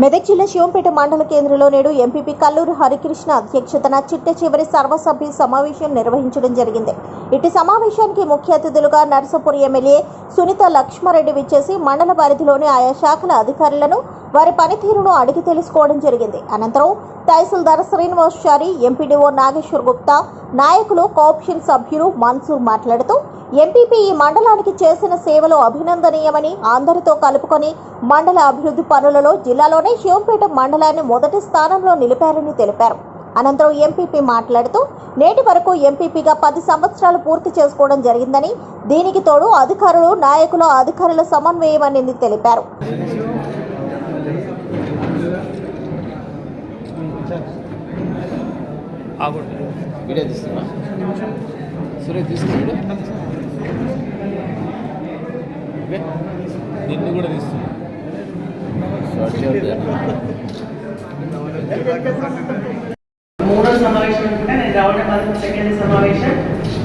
మెదక్ జిల్లా శివంపేట మండల కేంద్రంలో నేడు ఎంపీపీ కల్లూరు హరికృష్ణ అధ్యక్షతన చిట్ట చివరి సర్వసభ్య సమావేశం నిర్వహించడం జరిగింది. ఇటు సమావేశానికి ముఖ్య అతిథులుగా నర్సపూర్ ఎమ్మెల్యే సునీత లక్ష్మారెడ్డి విచ్చేసి మండల పరిధిలోని ఆయా శాఖల అధికారులను వారి పనితీరును అడిగి తెలుసుకోవడం జరిగింది. అనంతరం తహసీల్దార్ శ్రీనివాస్ చారి ఎంపీడీఓ నాగేశ్వర్ గుప్తా నాయకులు కోఆప్షన్ సభ్యులు మన్సూర్ మాట్లాడుతూ ఎంపీపీ ఈ మండలానికి చేసిన సేవలు అభినందనీయమని అందరితో కలుపుకొని మండల అభివృద్ధి పనులలో జిల్లాలోనే శివంపేట మండలాన్ని మొదటి స్థానంలో నిలిపారని తెలిపారు. అనంతరం ఎంపీపీ మాట్లాడుతూ నేటి వరకు ఎంపీపీగా పది సంవత్సరాలు పూర్తి చేసుకోవడం జరిగిందని దీనికి తోడు అధికారులు నాయకులు అధికారుల సమన్వయం అనేది తెలిపారు. వీడియో తీస్తున్నా సురేష్ తీసుకున్నాడు ఓకే నిన్ను కూడా తీస్తున్నా షార్ట్ షార్ట్ సమావేశం అనుకుంటే. నేను రావడం మాత్రం సెకండ్ సమావేశం.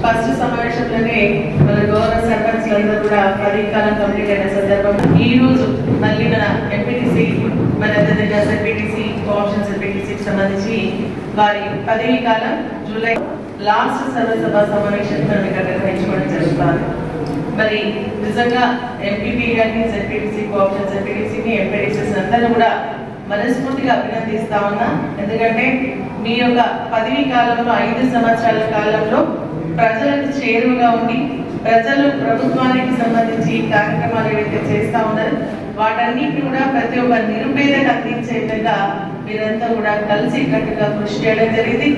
ఫస్ట్ సమావేశంలోనే మన గవర్నర్ సర్పంచ్ అందరూ కూడా పదవి కాలం కంప్లీట్ అయిన సందర్భం. ఈ రోజు మళ్ళీ మన ఎంపీటీసీ మన ఎంపీటీసీ ఎస్ఎల్పీటీసీ కోఆప్షన్ ఎస్ఎల్పీటీసీకి సంబంధించి వారి పదవీ కాలం జూలై లాస్ట్ సర్వసభ సమావేశం మనం ఇక్కడ నిర్వహించుకోవడం జరుగుతుంది. మరి నిజంగా ఎంపీపీ కానీ జెడ్పీటీసీ కోఆప్షన్ జెడ్పీటీసీని ఎంపీటీసీస్ అందరూ కూడా మనస్ఫూర్తిగా అభినందిస్తా ఉన్నా. ఎందుకంటే మీ యొక్క పదవీ కాలంలో ఐదు సంవత్సరాల కాలంలో ప్రజలకు చేరువగా ఉండి ప్రజలు ప్రభుత్వానికి సంబంధించి కార్యక్రమాలు ఏవైతే చేస్తా ఉన్నారు వాటన్నిటి కూడా ప్రతి ఒక్క నిరుపేదకు అందించే విధంగా మీరంతా కూడా కలిసి కట్టుగా కృషి చేయడం జరిగింది.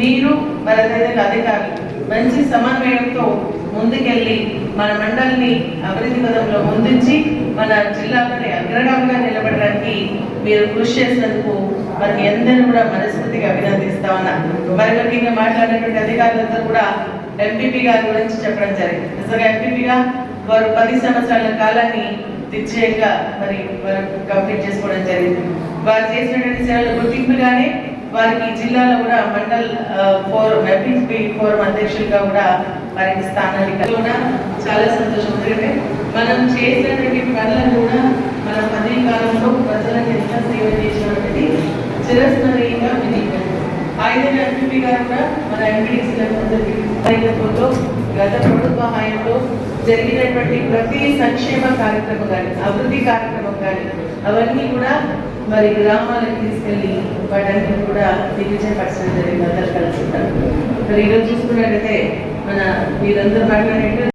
మీరు మరి అధికారులు మంచి సమన్వయంతో ముందుకెళ్ళి మన మండలిని అభివృద్ధి పదంలో ముందుంచి మన జిల్లాలోని అగ్రగామిగా నిలబడడానికి మీరు కృషి చేసినందుకు మరి మీ కూడా మనస్ఫూర్తిగా అభినందిస్తా ఉన్నా. మరి ఇంకా మాట్లాడినటువంటి అధికారులతో కూడా ఎంపీపీ గారి గురించి చెప్పడం జరిగింది. నిజంగా ఎంపీపీగా వారు పది సంవత్సరాల కాలాన్ని నిశ్చయంగా మరి వారు కంప్లీట్ చేసుకోవడం జరిగింది. వారు చేసినటువంటి సేవల గుర్తింపుగానే వారికి జిల్లాలో కూడా మండల్ ఫోరం ఎంపీపీ ఫోరం అధ్యక్షులుగా కూడా వారికి స్థానాలు కలిగి చాలా సంతోషం. ఎందుకంటే మనం చేసినటువంటి పనులను కూడా మన పదవి కాలంలో ప్రజలకు ఎంత సేవ చేసినటువంటి చిరస్మరణీయంగా మిగిలిపోయింది ఆయన ఎంపీ కూడా మన ఎంపీడీసీలో గత ప్రభుత్వ హయాంలో జరిగినటువంటి ప్రతి సంక్షేమ కార్యక్రమం కానీ అభివృద్ధి కార్యక్రమం కానీ అవన్నీ కూడా మరి గ్రామాలకు తీసుకెళ్ళి వాటన్ని కూడా దిగ్విజయపరచడం జరిగింది అందరు కలిసి మరి ఈరోజు చూసుకున్నట్టయితే మన మీరందరూ మాట్లాడినట్టు